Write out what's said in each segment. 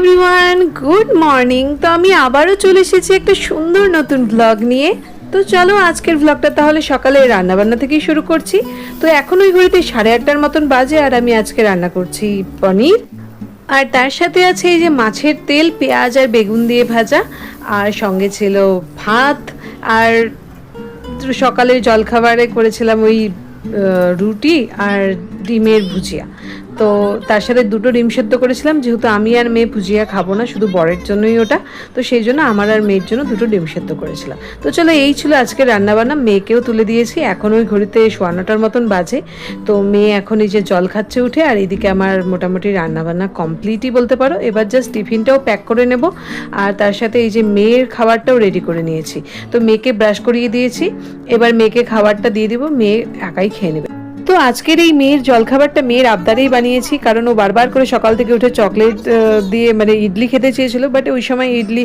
Everyone good morning তো আমি আবারও চলে এসেছি একটা সুন্দর নতুন ব্লগ নিয়ে। তো চলো আজকের ব্লগটা তাহলে সকালে রান্নাবান্না থেকেই শুরু করছি। তো এখন ওই ঘড়িতে সাড়ে আটটার মতন বাজে আর আমি আজকে রান্না করছি পনির। আর তার সাথে আছে এই যে মাছের তেল, পেঁয়াজ আর বেগুন দিয়ে ভাজা। আর সঙ্গে ছিল ভাত। আর সকালের জলখাবারে করেছিলাম ওই রুটি আর ডিমের ভুজিয়া। তো তার সাথে দুটো ডিম সেদ্ধ করেছিলাম, যেহেতু আমি আর মেয়ে ভুজিয়া খাব না, শুধু বরের জন্যই ওটা। তো সেই জন্য আমার আর মেয়ের জন্য দুটো ডিম সেদ্ধ করেছিলাম। তো চলো, এই ছিল আজকে রান্নাবান্না। মেয়েকেও তুলে দিয়েছি। এখন ওই ঘড়িতে সোয়া নটার মতন বাজে। তো মেয়ে এখন এই যে জল খাচ্ছে উঠে, আর এদিকে আমার মোটামুটি রান্নাবান্না কমপ্লিটই বলতে পারো। এবার জাস্ট টিফিনটাও প্যাক করে নেব। আর তার সাথে এই যে মেয়ের খাবারটাও রেডি করে নিয়েছি। তো মেয়েকে ব্রাশ করিয়ে দিয়েছি। এবার মেয়েকে খাবারটা দিয়ে দিব। মেয়ে একাই খেয়ে নেবে। তো আজকের এই মেয়ের জলখাবারটা মেয়ের আবদারেই বানিয়েছি, কারণ ও বারবার করে সকাল থেকে উঠে চকলেট দিয়ে মানে ইডলি খেতে চেয়েছিল বাট ওই সময় ইডলি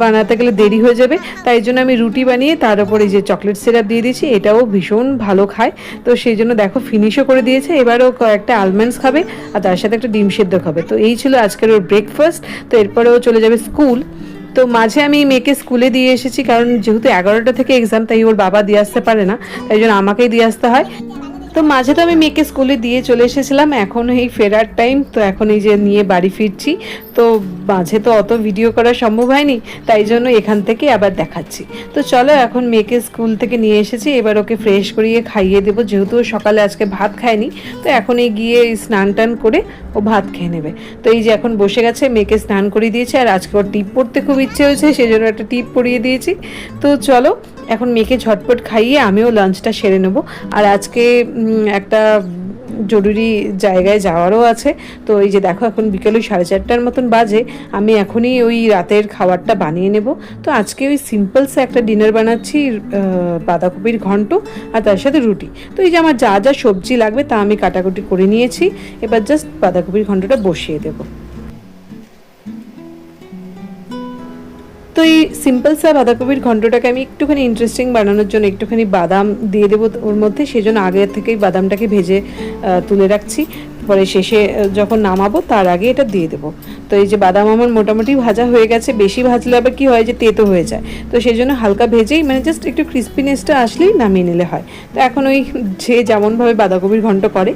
বানাতে গেলে দেরি হয়ে যাবে, তাই জন্য আমি রুটি বানিয়ে তার উপর যে চকলেট সিরাপ দিয়ে দিয়েছি, এটাও ভীষণ ভালো খায়। তো সেই জন্য দেখো ফিনিশও করে দিয়েছে এবারও কয়েকটা আলমন্ডস খাবে, আর তার সাথে একটা ডিম সেদ্ধ খাবে। তো এই ছিল আজকের ওর ব্রেকফাস্ট তো এরপরে ও চলে যাবে স্কুল তো মাঝে আমি মেয়েকে স্কুলে দিয়ে এসেছি, কারণ যেহেতু এগারোটা থেকে এক্সাম তাই ওর বাবা দিয়ে আসতে পারে না, তাই জন্য আমাকেই দিয়ে আসতে হয়। তো মাঝে তো আমি মেয়েকে স্কুলে দিয়ে চলে এসেছিলাম, এখন এই ফেরার টাইম তো এখন এই যে নিয়ে বাড়ি ফিরছি। তো মাঝে তো অত ভিডিও করা সম্ভব হয়নি, তাই জন্য এখান থেকে আবার দেখাচ্ছি। তো চলো এখন মেয়েকে স্কুল থেকে নিয়ে এসেছি, এবার ওকে ফ্রেশ করিয়ে খাইয়ে দেবো, যেহেতু সকালে আজকে ভাত খায়নি। তো এখন এই গিয়ে স্নান টান করে ও ভাত খেয়ে নেবে। তো এই যে এখন বসে গেছে, মেয়েকে স্নান করিয়ে দিয়েছে, আর আজকে ওর টিপ পড়তে খুব ইচ্ছে হয়েছে সেই জন্য একটা টিপ পরিয়ে দিয়েছি। তো চলো, এখন মেয়েকে ঝটপট খাইয়ে আমিও লাঞ্চটা সেরে নেব। আর আজকে একটা জরুরি জায়গায় যাওয়ারও আছে। তো এই যে দেখো, এখন বিকেল ওই সাড়ে চারটার মতন বাজে। আমি এখনই ওই রাতের খাবারটা বানিয়ে নেব। তো আজকে ওই সিম্পলসে একটা ডিনার বানাচ্ছি বাঁধাকপির ঘন্ট আর তার সাথে রুটি। তো এই যে আমার যা যা সবজি লাগবে তা আমি কাটাকুটি করে নিয়েছি। এবার জাস্ট বাঁধাকপির ঘন্টটা বসিয়ে দেবো। এই সিম্পল সা বাঁধাকপির ঘন্টটাকে আমি একটুখানি ইন্টারেস্টিং বানানোর জন্য একটুখানি বাদাম দিয়ে দেবো ওর মধ্যে। সেই জন্য আগের থেকেই বাদামটাকে ভেজে তুলে রাখছি। পরে শেষে যখন নামাবো তার আগে এটা দিয়ে দেবো। তো এই যে বাদাম আমার মোটামুটি ভাজা হয়ে গেছে, বেশি ভাজলে আবার কি হয় যে তেতো হয়ে যায়। তো সেই জন্য হালকা ভেজেই মানে জাস্ট একটু ক্রিস্পিনেসটা আসলেই নামিয়ে নিলে হয়। তো এখন ওই যে যেমনভাবে বাঁধাকপির ঘন্ট করে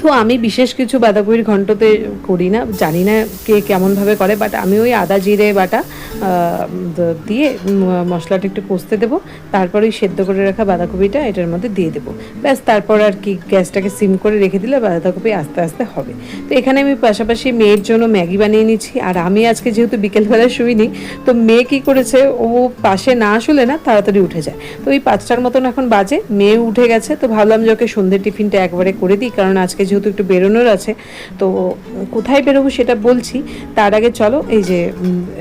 তো আমি বিশেষ কিছু বাঁধাকপির ঘন্টতে করি না, জানি না কে কেমনভাবে করে বাট আমি ওই আদা, জিরে বাটা দিয়ে মশলাটা একটু কষতে দেবো, তারপর ওই সেদ্ধ করে রাখা বাঁধাকপিটা এটার মধ্যে দিয়ে দেবো। ব্যাস, তারপর আর কি গ্যাসটাকে সিম করে রেখে দিলে বাঁধাকপি আস্তে আস্তে হবে। তো এখানে আমি পাশাপাশি মেয়ের জন্য ম্যাগি বানিয়ে নিচ্ছি, আর আমি আজকে যেহেতু বিকেলবেলা শুইনি, তো মেয়ে কী করেছে, ও পাশে না আসলে না তাড়াতাড়ি উঠে যায়। তো ওই পাঁচটার মতন এখন বাজে, মেয়ে উঠে গেছে, তো ভাবলাম যে ওকে সন্ধ্যে টিফিনটা একবারে করে দিই, কারণ আজকে যেহেতু একটু বেরোনোর আছে, তো কোথায় বেরোবো সেটা বলছি। তার আগে চলো, এই যে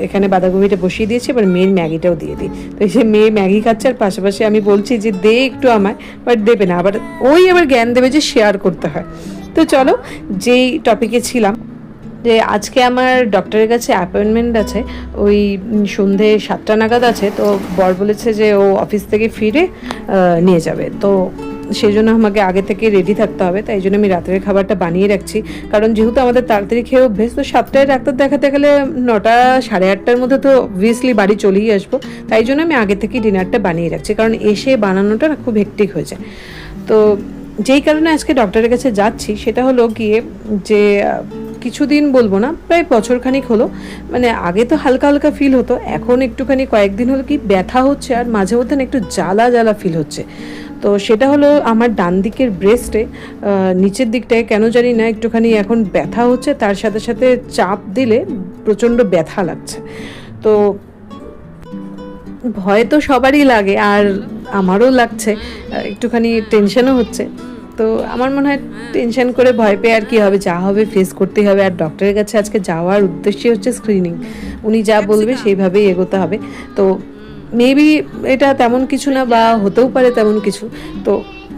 এখানে বাঁধাকপিটা বসিয়ে দিয়েছি, এবার মেয়ের ম্যাগিটাও দিয়ে দিই। তো এই যে মেয়ে ম্যাগি খাচ্ছে, আর পাশাপাশি আমি বলছি যে দে একটু আমায়, বাট দেবে না। আবার ওই আবার জ্ঞান দেবে যে শেয়ার করতে হয়। তো চলো, যেই টপিকে ছিলাম, যে আজকে আমার ডক্টরের কাছে অ্যাপয়েন্টমেন্ট আছে, ওই সন্ধে সাতটা নাগাদ আছে, তো বর বলেছে যে ও অফিস থেকে ফিরে নিয়ে যাবে। তো সেই জন্য আমাকে আগে থেকে রেডি থাকতে হবে, তাই জন্য আমি রাতের খাবারটা বানিয়ে রাখছি। কারণ যেহেতু আমাদের তাড়াতাড়ি খেয়ে অভ্যেস, তো সাতটায় ডাক্তার দেখাতে গেলে নটা, সাড়ে আটটার মধ্যে তো অবভিয়াসলি বাড়ি চলেই আসব। তাই জন্য আমি আগে থেকেই ডিনারটা বানিয়ে রাখছি, কারণ এসে বানানোটা খুব হেক্টিক হয়ে যায়। তো যেই কারণে আজকে ডক্টরের কাছে যাচ্ছি, সেটা হলো গিয়ে যে, কিছুদিন বলব না, প্রায় বছরখানিক হলো। মানে আগে তো হালকা হালকা ফিল হতো, এখন একটুখানি কয়েকদিন হলো কি ব্যথা হচ্ছে, আর মাঝে মধ্যে একটু জ্বালা জ্বালা ফিল হচ্ছে। তো সেটা হলো আমার ডান দিকের ব্রেস্টে নিচের দিকটায় কেন জানি না একটুখানি এখন ব্যথা হচ্ছে তার সাথে সাথে চাপ দিলে প্রচণ্ড ব্যথা লাগছে। তো ভয় তো সবারই লাগে আর আমারও লাগছে একটুখানি টেনশনও হচ্ছে। তো আমার মনে হয় টেনশন করে ভয় পেয়ে আর কি হবে যা হবে ফেস করতেই হবে। আর ডক্টরের কাছে আজকে যাওয়ার উদ্দেশ্যই হচ্ছে স্ক্রিনিং উনি যা বলবে সেইভাবেই এগোতে হবে। তো মেবি এটা তেমন কিছু না বা হতেও পারে তেমন কিছু। তো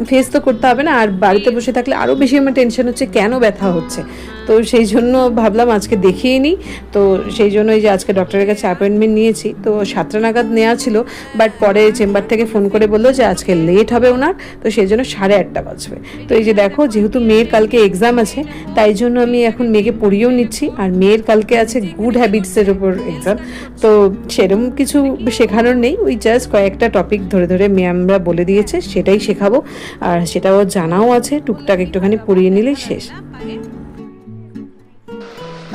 ফেস তো করতে হবে না, আর বাড়িতে বসে থাকলে আরও বেশি আমার টেনশন হচ্ছে, কেন ব্যথা হচ্ছে? তো সেই জন্য ভাবলাম আজকে দেখিয়ে নিই। তো সেই জন্য এই যে আজকে ডক্টরের কাছে অ্যাপয়েন্টমেন্ট নিয়েছি। তো সাতটা নাগাদ নেওয়া ছিল বাট পরে চেম্বার থেকে ফোন করে বলল যে আজকে লেট হবে ওনার, তো সেই জন্য সাড়ে আটটা বাজবে। তো এই যে দেখো, যেহেতু মেয়ের কালকে এক্সাম আছে, তাই জন্য আমি এখন মেয়েকে পড়িয়েও নিচ্ছি। আর মেয়ের কালকে আছে গুড হ্যাবিটসের উপর এক্সাম তো সেরকম কিছু শেখানোর নেই, ওই জাস্ট কয়েকটা টপিক ধরে ধরে ম্যামরা বলে দিয়েছে, সেটাই শেখাবো। আর সেটাও জানাও আছে, টুকটাক একটুখানি পড়িয়ে নিলেই শেষ।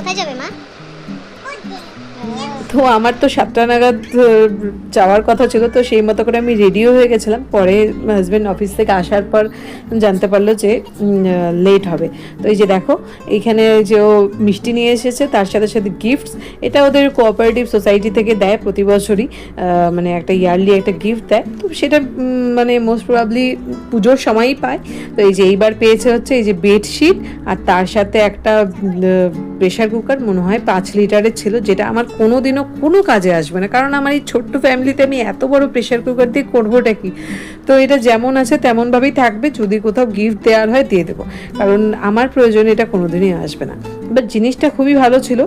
কোথায় যাবে মা? তো আমার তো সাতটা নাগাদ যাওয়ার কথা ছিল, তো সেই মতো করে আমি রেডিও হয়ে গেছিলাম। পরে হাজব্যান্ড অফিস থেকে আসার পর জানতে পারল যে লেট হবে। তো এই যে দেখো, এইখানে যে ও মিষ্টি নিয়ে এসেছে, তার সাথে সাথে গিফটস এটা ওদের কোঅপারেটিভ সোসাইটি থেকে দেয় প্রতি বছরই মানে একটা ইয়ারলি একটা গিফট দেয়। তো সেটা মানে মোস্ট প্রবাবলি পুজোর সময়ই পায়। তো এই যে এইবার পেয়েছে হচ্ছে এই যে বেডশিট আর তার সাথে একটা প্রেশার কুকার মনে হয় পাঁচ লিটারের ছিল, যেটা আমার কোনো কোনো কাজে আসবে না। কারণ আমার এই ছোট্ট ফ্যামিলিতে আমি এত বড় প্রেশার কুকার দিয়ে করবোটা কি? তো এটা যেমন আছে তেমনভাবেই থাকবে, যদি কোথাও গিফট দেওয়ার হয় দিয়ে দেবো। কারণ আমার প্রয়োজনে এটা কোনোদিনই আসবে না। বাট জিনিসটা খুবই ভালো ছিল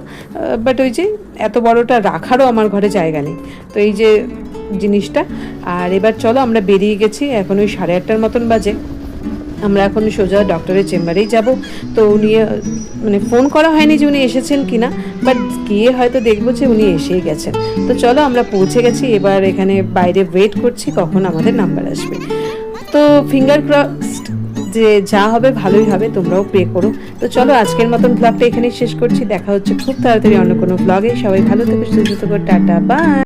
বাট ওই যে এত বড়টা রাখারও আমার ঘরে জায়গা নেই। তো এই যে জিনিসটা, আর এবার চলো আমরা বেরিয়ে গেছি এখন ওই সাড়ে আটটার মতন বাজে। আমরা এখন সোজা ডক্টরের চেম্বারেই যাব। তো উনি মানে ফোন করা হয়নি যে উনি এসেছেন কিনা বাট গিয়ে হয়তো দেখব যে উনি এসেই গেছেন। তো চলো আমরা পৌঁছে গেছি, এবার এখানে বাইরে ওয়েট করছি, কখন আমাদের নাম্বার আসবে। তো ফিঙ্গার ক্রসড যে যা হবে ভালোই হবে, তোমরাও পে করো। তো চলো আজকের মতন ব্লগটা এখানেই শেষ করছি। দেখা হচ্ছে খুব তাড়াতাড়ি অন্য কোনো ব্লগে সবাই ভালো থেকো, সুস্থ টাটা বাই